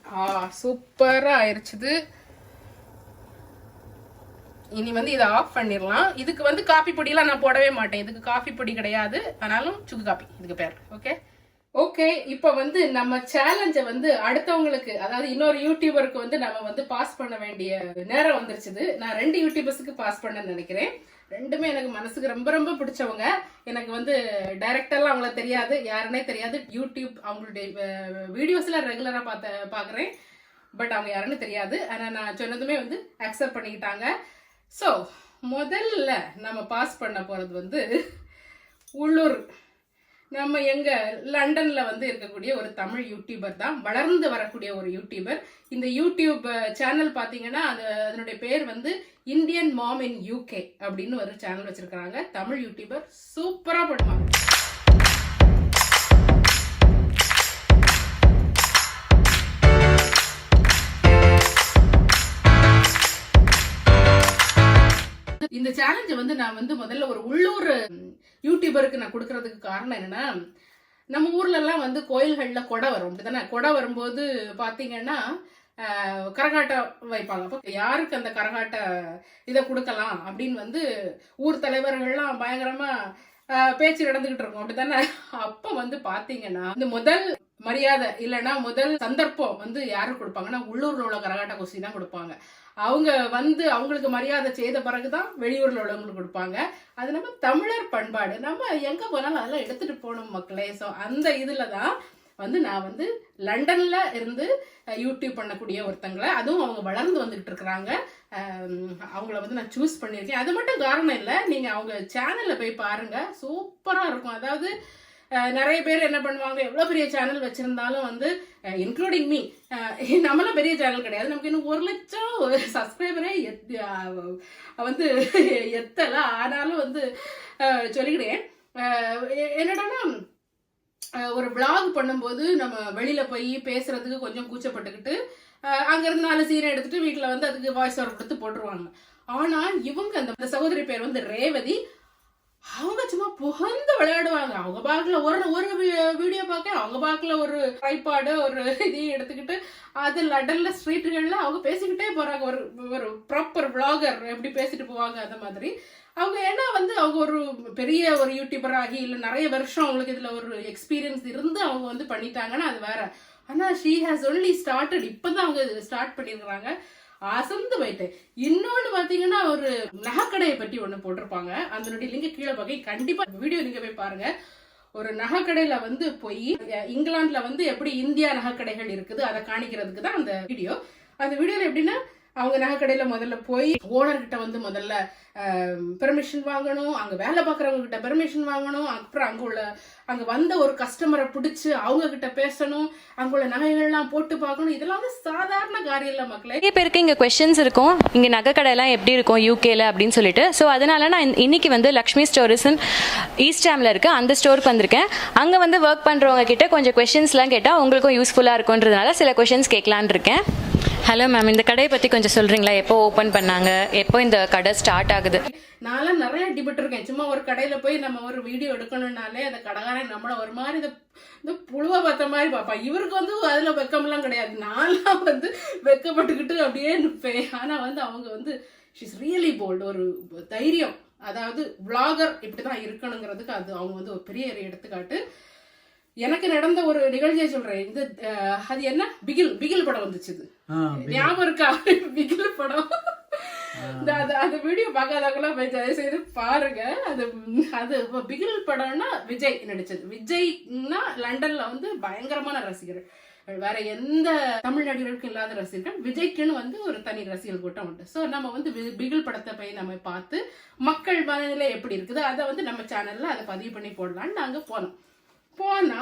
S1: ஆ சூப்பரா ஆயிருச்சுது இனி வந்து இதை ஆஃப் பண்ணிடலாம். இதுக்கு வந்து காஃபி பொடியெலாம் நான் போடவே மாட்டேன். இதுக்கு காஃபி பொடி கிடையாது. ஆனாலும் சுக்கு காபி இதுக்கு பேர். ஓகே ஓகே இப்போ வந்து நம்ம சேலஞ்சை வந்து அடுத்தவங்களுக்கு அதாவது இன்னொரு யூடியூபருக்கு வந்து நம்ம வந்து பாஸ் பண்ண வேண்டிய நேரம் வந்துருச்சுது. நான் ரெண்டு யூடியூபர்ஸுக்கு பாஸ் பண்ண நினைக்கிறேன். ரெண்டுமே எனக்கு மனசுக்கு ரொம்ப ரொம்ப பிடிச்சவங்க. எனக்கு வந்து டைரக்டர்லாம் அவங்கள தெரியாது. யாருன்னே தெரியாது. யூடியூப் அவங்களுடைய வீடியோஸ்லாம் ரெகுலராக பார்த்த பார்க்குறேன். பட் அவங்க யாருன்னு தெரியாது. ஆனால் நான் சொன்னதுமே வந்து அக்செப்ட் பண்ணிக்கிட்டாங்க. ஸோ முதல்ல நம்ம பாஸ் பண்ண போகிறது வந்து உள்ளூர். நம்ம எங்க லண்டன்ல வந்து இருக்கக்கூடிய ஒரு தமிழ் யூடியூபர் தான். வளர்ந்து வரக்கூடிய ஒரு யூடியூபர் இந்த யூடியூப் சேனல் பாத்தீங்கன்னா அது அதனுடைய பேர் வந்து இந்தியன் மாம் இன் யூகே அப்படின்னு ஒரு சேனல் வச்சிருக்காங்க தமிழ் யூடியூபர் சூப்பரா பண்ணுவாங்க. இந்த சேலஞ்சை வந்து நான் வந்து முதல்ல ஒரு உள்ளூர் யூடியூபருக்கு நான் கொடுக்கறதுக்கு காரணம் என்னன்னா நம்ம ஊர்ல எல்லாம் வந்து கோயில்கள்ல கொடை வரும் அப்படிதானே கொடை வரும்போது பாத்தீங்கன்னா கரகாட்டம் வைப்பாங்க. அப்போ யாருக்கு அந்த கரகாட்ட இதை கொடுக்கலாம் அப்படின்னு வந்து ஊர் தலைவர்கள்லாம் பயங்கரமா பேச்சு நடந்துகிட்டு இருக்கும் அப்படித்தானே? அப்போ வந்து பாத்தீங்கன்னா இந்த முதல் மரியாதை இல்லைன்னா முதல் சந்தர்ப்பம் வந்து யாரும் கொடுப்பாங்கன்னா உள்ளூர்ல உள்ள கரகாட்ட கோஷ்டி தான் கொடுப்பாங்க. அவங்க வந்து அவங்களுக்கு மரியாதை செய்த பிறகுதான் வெளியூர்ல உள்ளவங்களுக்கு கொடுப்பாங்க. அது நம்ம தமிழர் பண்பாடு. நம்ம எங்க போனாலும் அதெல்லாம் எடுத்துட்டு போகணும் மக்களே. ஸோ அந்த இதுல தான் வந்து நான் வந்து லண்டன்ல இருந்து யூடியூப் பண்ணக்கூடிய ஒருத்தங்களை அதுவும் அவங்க வளர்ந்து வந்துகிட்டு இருக்கிறாங்க. அவங்கள வந்து நான் சூஸ் பண்ணியிருக்கேன். அது மட்டும் காரணம் இல்லை நீங்க அவங்க சேனல்ல போய் பாருங்க. சூப்பரா இருக்கும். அதாவது நிறைய பேர் என்ன பண்ணுவாங்க எவ்வளோ பெரிய சேனல் வச்சுருந்தாலும் வந்து இன்க்ளூடிங் மீ நம்மளாம் பெரிய சேனல் கிடையாது. நமக்கு இன்னும் ஒரு லட்சம் சப்ஸ்கிரைபரே வந்து எத்தலை ஆனாலும் வந்து அஹ், சொல்லிக்கிட்டேன். என்னடான்னா ஒரு விளாக் பண்ணும்போது நம்ம வெளியில் போய் பேசுகிறதுக்கு கொஞ்சம் கூச்சப்பட்டுக்கிட்டு அங்கேருந்து நாலு சீனை எடுத்துகிட்டு வீட்டில் வந்து அதுக்கு வாய்ஸ் ஓவர் கொடுத்து போட்டுருவாங்க. ஆனால் இவங்க அந்த சகோதரி பேர் வந்து ரேவதி. அவங்க சும்மா புகழ்ந்து விளையாடுவாங்க. அவங்க பாக்கல ஒரு ஒரு வீடியோ பார்க்க அவங்க பாக்கல ஒரு ட்ரைபாடு ஒரு இதையும் எடுத்துக்கிட்டு அது லடல்ல ஸ்ட்ரீட்டுகள்ல அவங்க பேசிக்கிட்டே போறாங்க. ஒரு ஒரு ப்ராப்பர் விளாகர் எப்படி பேசிட்டு போவாங்க அந்த மாதிரி. அவங்க ஏன்னா வந்து அவங்க ஒரு பெரிய ஒரு யூடியூபர் ஆகி இல்லை நிறைய வருஷம் அவங்களுக்கு இதுல ஒரு எக்ஸ்பீரியன்ஸ் இருந்து அவங்க வந்து பண்ணிட்டாங்கன்னா அது வேற. ஆனா ஷீ ஹாஸ் ஒன்லி ஸ்டார்டட் இப்பதான் அவங்க ஸ்டார்ட் பண்ணியிருக்கிறாங்க அசந்து போயிட்டேன் இன்னொன்னு பாத்தீங்கன்னா ஒரு நகைக்கடையை பற்றி ஒண்ணு போட்டிருப்பாங்க. அதனுடைய லிங்க கீழே பகை கண்டிப்பா வீடியோ நீங்க போய் பாருங்க. ஒரு நகைக்கடையில வந்து போய் இங்கிலாந்துல வந்து எப்படி இந்தியா நகைக்கடைகள் இருக்குது அதை காணிக்கிறதுக்கு தான் அந்த வீடியோ. அந்த வீடியோல எப்படின்னா அவங்க நகைக்கடையில் முதல்ல போய் ஓனர்கிட்ட வந்து முதல்ல பெர்மிஷன் வாங்கணும். அங்கே வேலை பார்க்குறவங்க கிட்ட பெர்மிஷன் வாங்கணும். அப்புறம் அங்கே உள்ள அங்கே வந்த ஒரு கஸ்டமரை பிடிச்சி அவங்க கிட்ட பேசணும். அங்கே உள்ள நகைகள்லாம் போட்டு பார்க்கணும். இதெல்லாம் வந்து சாதாரண காரியம் இல்லை மக்களே.
S6: நிறைய பேருக்கு இங்கே கொஷின்ஸ் இருக்கும். இங்கே நகைக்கடையெல்லாம் எப்படி இருக்கும்? யூகேல அப்படின்னு சொல்லிட்டு. ஸோ அதனால நான் இன்னைக்கு வந்து லக்ஷ்மி ஸ்டோர்ஸ்னு ஈஸ்ட் டேமில் இருக்க. அந்த ஸ்டோருக்கு வந்திருக்கேன். அங்கே வந்து ஒர்க் பண்ணுறவங்க கிட்ட கொஞ்சம் கொஷின்ஸ்லாம் கேட்டால் உங்களுக்கும் யூஸ்ஃபுல்லாக இருக்குன்றதுனால சில கொஷின்ஸ் கேட்கலான்னு இருக்கேன். ஹலோ மேம் இந்த கடையை பற்றி கொஞ்சம் சொல்கிறீங்களா எப்போ ஓப்பன் பண்ணாங்க? எப்போ இந்த கடை ஸ்டார்ட் ஆகுது?
S1: நான்லாம் நிறைய அடிபட்டிருக்கேன். சும்மா ஒரு கடையில போய் நம்ம ஒரு வீடியோ எடுக்கணும்னாலே அந்த கடைக்காரன் நம்மள ஒரு மாதிரி இந்த இந்த புழுவ பார்த்த மாதிரி பார்ப்பான். இவருக்கு வந்து அதுல வெக்கம்லாம் கிடையாது. நான்லாம் வந்து வெக்கப்பட்டுக்கிட்டு அப்படியே நிற்பேன் ஆனா வந்து அவங்க வந்து ஷிஸ் ரியலி போல்டு ஒரு தைரியம். அதாவது vlogger இப்படிதான் இருக்கணுங்கிறதுக்கு அது அவங்க வந்து ஒரு பெரிய ஒரு எடுத்துக்காட்டு. எனக்கு நடந்த ஒரு நிகழ்ச்சியை சொல்றேன். இந்த அது என்ன? பிகில் பிகில் படம் வந்துச்சு இது. ஞாபகம் இருக்கா? பிகில் படம். அந்த வீடியோ பார்க்காதவங்களாம் போய் தயவு செய்து பாருங்க. அது அது பிகில் படம்னா விஜய் நடிச்சது. விஜய்னா லண்டன்ல வந்து பயங்கரமான ரசிகர். வேற எந்த தமிழ் நடிகருக்கும் இல்லாத ரசிகர்கள். விஜய்க்குன்னு வந்து ஒரு தனி ரசிகர் கூட்டம் உண்டு. ஸோ நம்ம வந்து பிகில் படத்தை போய் நம்ம பார்த்து மக்கள் மனநிலை எப்படி இருக்குது அதை வந்து நம்ம சேனல்ல அதை பதிவு பண்ணி போடலான்னு நாங்க போனோம். போனா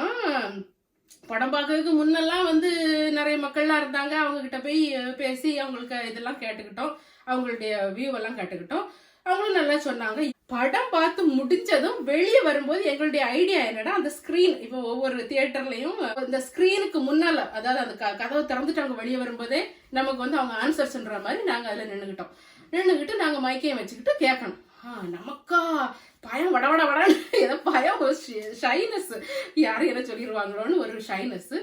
S1: படம் பார்க்கறதுக்கு முன்னெல்லாம் வந்து நிறைய மக்கள்லாம் இருந்தாங்க. அவங்க கிட்ட போய் பேசி அவங்களுக்கு இதெல்லாம் கேட்டுக்கிட்டோம். அவங்களுடைய வியூ எல்லாம் கேட்டுக்கிட்டோம். அவங்களும் நல்லா சொன்னாங்க. படம் பார்த்து முடிஞ்சதும் வெளியே வரும்போது எங்களுடைய ஐடியா என்னன்னா அந்த ஸ்கிரீன் இப்போ ஒவ்வொரு தியேட்டர்லயும் இந்த ஸ்கிரீனுக்கு முன்னால அதாவது அந்த க- கதவை திறந்துட்டு அவங்க வெளியே வரும்போதே நமக்கு வந்து அவங்க ஆன்சர் சொல்ற மாதிரி நாங்க அதுல நின்னுகிட்டோம் நின்னுகிட்டு நாங்க மைக்கையும் வச்சுக்கிட்டு கேட்கணும். நமக்கா பயம் வட வட வடன்னு ஏதோ பயம் ஷைனஸ் யாரும் என்ன சொல்லிடுவாங்களோன்னு ஒரு ஷைனஸ்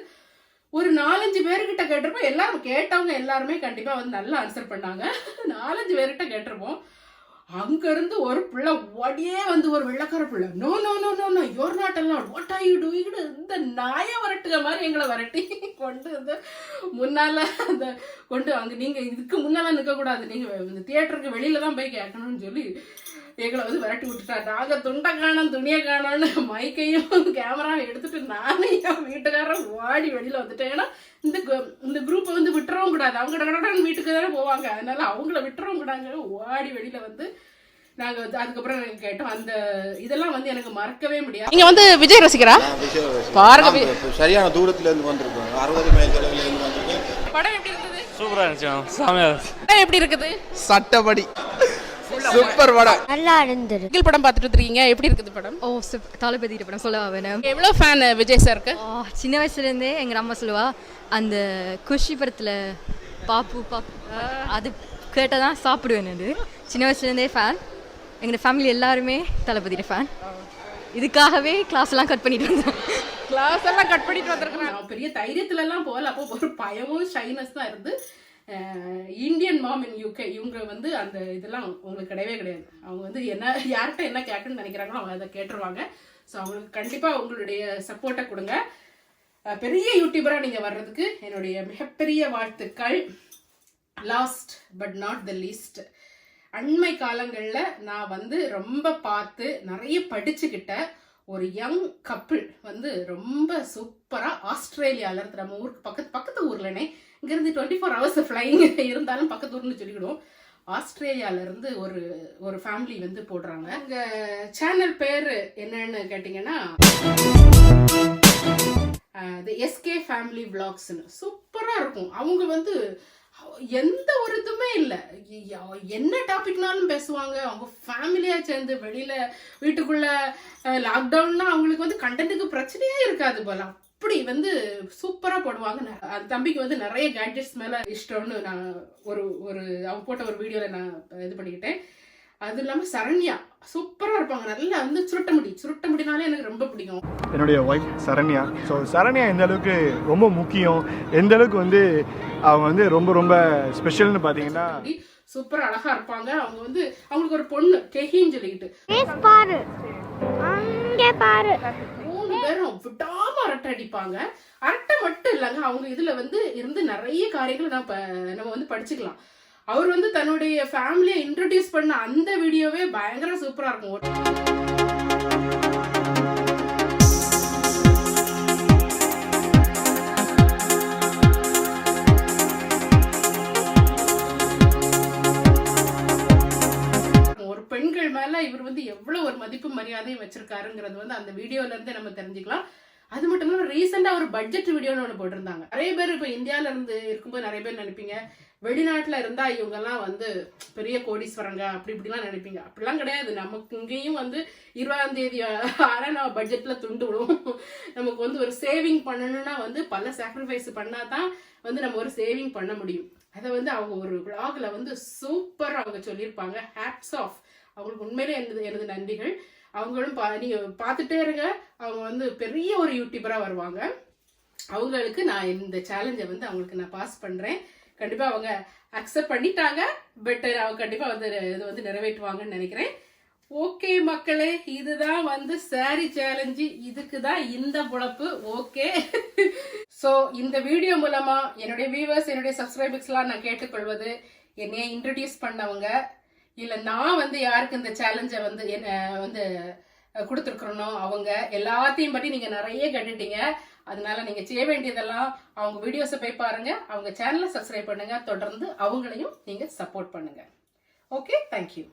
S1: ஒரு நாலஞ்சு பேர்கிட்ட கேட்டிருப்போம். எல்லாரும் கேட்டவங்க எல்லாருமே கண்டிப்பா வந்து நல்லா ஆன்சர் பண்ணாங்க. நாலஞ்சு பேர்கிட்ட கேட்டிருப்போம். அங்கேருந்து ஒரு பிள்ளை ஓடியே வந்து ஒரு வெள்ளக்கார பிள்ளை. No no no no no your not எல்லாம் வாட் ஆர் யூ டூயிங் இந்த நாய வரட்டுக மாதிரி எங்களை வரட்டி கொண்டு வந்து முன்னால அந்த கொண்டு அங்கே நீங்கள் இதுக்கு முன்னால நிற்கக்கூடாது நீங்கள் இந்த தியேட்டருக்கு வெளியில தான் போய் கேட்கணும்னு சொல்லி எங்களை வந்து விரட்டி விட்டுட்டா நாங்க துண்டை காணோம் துணியை காணோம்னு மைக்கையும் கேமராவும் எடுத்துட்டு நானே என் வீட்டுக்காரன் ஓடி வெளியில வந்துட்டேன். ஏன்னா இந்த இந்த குரூப்பை வந்து விட்டுறவும் கூடாது. அவங்க கடகடன்னு வீட்டுக்கு தானே போவாங்க. அதனால அவங்கள விட்டுறவும் கூடாங்க ஓடி வெளியில வந்து நாங்க வந்து அதுக்கப்புறம் கேட்டோம். அந்த இதெல்லாம் வந்து எனக்கு மறக்கவே முடியாது. நீங்க வந்து விஜய் ரசிகரா? பாருங்க
S7: சரியான தூரத்துல இருந்து வந்திருக்கோம். அறுபது மைல் தொலைவில் இருந்து வந்திருக்கோம்.
S1: படம் எப்படி இருந்தது
S8: சூப்பராக இருந்துச்சு சாமியா
S1: படம் எப்படி இருக்குது?
S7: சட்டப்படி. சூப்பர் படம்.
S9: நல்லா இருந்தது
S1: விகில் படம் பார்த்துட்டு இருக்கீங்க. எப்படி இருக்குது படம்?
S5: ஓ தளபதி படம். சொல்ல வேணும்
S1: எவ்வளவு ஃபேன் விஜய் சாருக்கு
S5: சின்ன வயசுலேருந்தே எங்கள் அம்மா சொல்லுவா அந்த குஷி படத்தில் பாப்பு பாப்பு அது கேட்டால் தான் சாப்பிடுவேன் அது சின்ன வயசுலேருந்தே ஃபேன் எங்கள் ஃபேமிலி எல்லாருமே தளபதி ஃபேன் இதுக்காகவே கிளாஸ்லாம் கட் பண்ணிட்டு வந்தேன்
S1: கிளாஸ் எல்லாம் கட் பண்ணிட்டு வந்திருக்கிறேன் நான் பெரிய தைரியத்துல எல்லாம் போகல. அப்போ ஒரு பயமும் ஷைனஸ் தான் இருந்து இந்தியன் மாம் இன் யூகே இவங்க வந்து அந்த இதெல்லாம் உங்களுக்கு கிடையவே கிடையாது. அவங்க வந்து என்ன யார்கிட்ட என்ன கேட்கணும்னு நினைக்கிறாங்களோ அவங்க அதை கேட்டுருவாங்க. ஸோ அவங்களுக்கு கண்டிப்பாக உங்களுடைய சப்போர்ட்டை கொடுங்க. பெரிய யூடியூபராக நீங்கள் வர்றதுக்கு என்னுடைய மிகப்பெரிய வாழ்த்துக்கள். Last but not the least அண்மை காலங்களில் நான் வந்து ரொம்ப பார்த்து நிறைய படிச்சுக்கிட்ட ஒரு யங் கப்பிள் வந்து ரொம்ப சூப்பராக ஆஸ்திரேலியாவில் இருந்து நம்ம ஊருக்கு பக்கத்து பக்கத்து ஊர்லனே இங்கேருந்து டுவெண்ட்டி ஃபோர் ஹவர்ஸ் ஃப்ளைங் இருந்தாலும் பக்கத்து ஊர்னு சொல்லிவிடும் ஆஸ்திரேலியாவிலேருந்து ஒரு ஒரு ஃபேமிலி வந்து போடுறாங்க. இங்கே சேனல் பேர் என்னன்னு கேட்டிங்கன்னா எஸ்கே ஃபேமிலி விளாக்ஸ்னு சூப்பராக இருக்கும். அவங்க வந்து எந்த ஒரு இதுவுமே இல்லை. என்ன டாபிக்னாலும் பேசுவாங்க. அவங்க ஃபேமிலியாக சேர்ந்து வெளியில் வீட்டுக்குள்ளே லாக்டவுன்னா அவங்களுக்கு வந்து கண்டென்ட்டுக்கு பிரச்சனையே இருக்காது போல. அப்படி வந்து சூப்பராக போடுவாங்க. அந்த தம்பிக்கு வந்து நிறைய கேட்ஜெட்ஸ் மேலே இஷ்டம்னு நான் ஒரு ஒரு அவங்க போட்ட ஒரு வீடியோவில் நான் இது பண்ணிக்கிட்டேன். அது இல்லாமல் சரண்யா சூப்பராக இருப்பாங்க. நல்லா வந்து சுருட்ட முடி சுருட்ட முடினாலே எனக்கு ரொம்ப பிடிக்கும்.
S10: என்னுடைய ஒய்ஃப் சரண்யா. ஸோ சரண்யா எந்த அளவுக்கு ரொம்ப முக்கியம் எந்த அளவுக்கு வந்து அவங்க வந்து ரொம்ப ரொம்ப ஸ்பெஷல்னு பார்த்தீங்கன்னா
S1: சூப்பர் அழகா இருப்பாங்க. அவங்க வந்து அவங்களுக்கு ஒரு பொண்ணு கெஹின்னு சொல்லிக்கிட்டு.
S9: பாரு. அங்கே பாரு.
S1: மூணு பேரும் விடாம அரட்டை அடிப்பாங்க. அரட்டை மட்டும் இல்லைங்க. அவங்க இதுல வந்து இருந்து நிறைய காரியங்களை நான் நம்ம வந்து படிச்சுக்கலாம். அவர் வந்து தன்னுடைய ஃபேமிலியை இன்ட்ரடியூஸ் பண்ண அந்த வீடியோவே பயங்கர சூப்பரா இருக்கும். ஒரு பெண்கள் மேல இவர் வந்து எவ்வளவு ஒரு மதிப்பு மரியாதையும் வச்சிருக்காருங்கிறது வந்து அந்த வீடியோல இருந்தே நம்ம தெரிஞ்சுக்கலாம். அது மட்டும் இல்லாமல் ரீசெண்டாக ஒரு பட்ஜெட் வீடியோன்னு ஒன்று போட்டிருந்தாங்க. நிறைய பேர் இப்போ இந்தியாவில் இருந்து இருக்கும்போது நிறைய பேர் நினைப்பீங்க வெளிநாட்டில் இருந்தால் இவங்கெல்லாம் வந்து பெரிய கோடீஸ்வரங்க அப்படி இப்படிலாம் நினைப்பீங்க. அப்படிலாம் கிடையாது. நமக்கு இங்கேயும் வந்து இருபதாம் தேதி ஆனா நம்ம பட்ஜெட்டில் துண்டு விடுவோம். நமக்கு வந்து ஒரு சேவிங் பண்ணணும்னா வந்து பல சாக்ரிஃபைஸ் பண்ணாதான் வந்து நம்ம ஒரு சேவிங் பண்ண முடியும். அதை வந்து அவங்க ஒரு விளாகில் வந்து சூப்பராக அவங்க சொல்லியிருப்பாங்க. ஹேட்ஸ் ஆஃப் அவங்களுக்கு உண்மையிலே எனது எனது நன்றிகள். அவங்களும் பா நீங்கள் பார்த்துட்டே இருங்க. அவங்க வந்து பெரிய ஒரு யூடியூபராக வருவாங்க. அவங்களுக்கு நான் இந்த சேலஞ்சை வந்து அவங்களுக்கு நான் பாஸ் பண்ணுறேன் கண்டிப்பாக அவங்க அக்செப்ட் பண்ணிட்டாங்க. பட் அவங்க கண்டிப்பாக வந்து இது வந்து நிறைவேற்றுவாங்கன்னு நினைக்கிறேன். ஓகே மக்களே இதுதான் வந்து சாரி சேலஞ்சு இதுக்கு தான் இந்த புழப்பு. ஓகே ஸோ இந்த வீடியோ மூலமா என்னுடைய வியூவர்ஸ் என்னுடைய சப்ஸ்கிரைபர்ஸ்லாம் நான் கேட்டுக்கொள்வது என்னைய இன்ட்ரடியூஸ் பண்ணவங்க இல்லை நான் வந்து யாருக்கு இந்த சேலஞ்சை வந்து என்ன வந்து கொடுத்துருக்குறனோ அவங்க எல்லாத்தையும் பற்றி நீங்கள் நிறைய கேட்டுட்டீங்க. அதனால நீங்கள் செய்ய வேண்டியதெல்லாம் அவங்க வீடியோஸை போய் பாருங்கள் அவங்க சேனலை சப்ஸ்கிரைப் பண்ணுங்கள் தொடர்ந்து அவங்களையும் நீங்கள் சப்போர்ட் பண்ணுங்கள் ஓகே தேங்க்யூ